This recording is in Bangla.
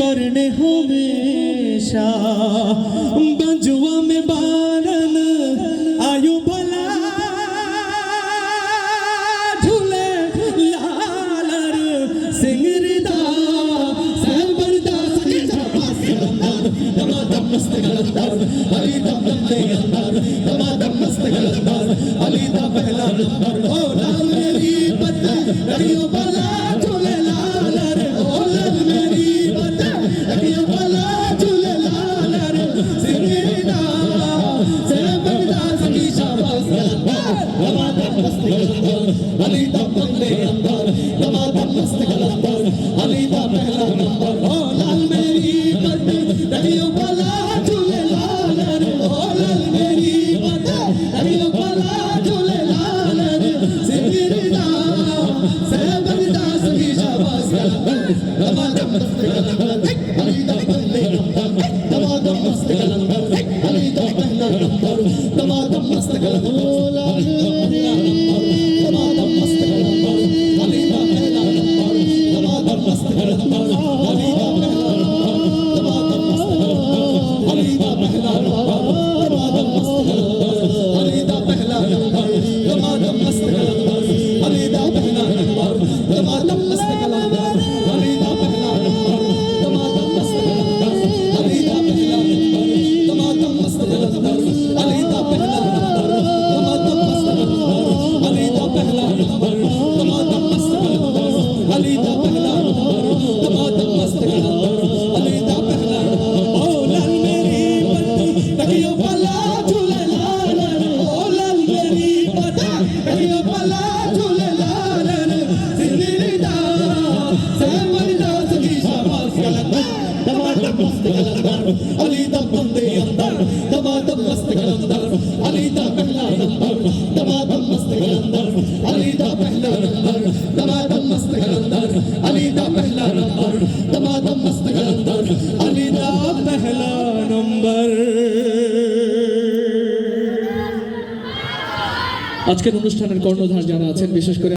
बरन हमेशा बजुआ में बारन आयु भला झूले लालर सिंगरदा सहबरदा दमादम मस्त गलंदर अली दम दम दे अंदर दमादम मस्त गलंदर अली दा पहला नंबर ओ लाल मेरी पत्ता रखियो भला झूले Lalor علی دا پہلے نمبر دما دم مست کلندر علی دا پہلا نمبر او Come on, Ali da pehla number, Ali दा पहला नंबर আজকের অনুষ্ঠানের কর্ণধার যারা আছেন বিশেষ করে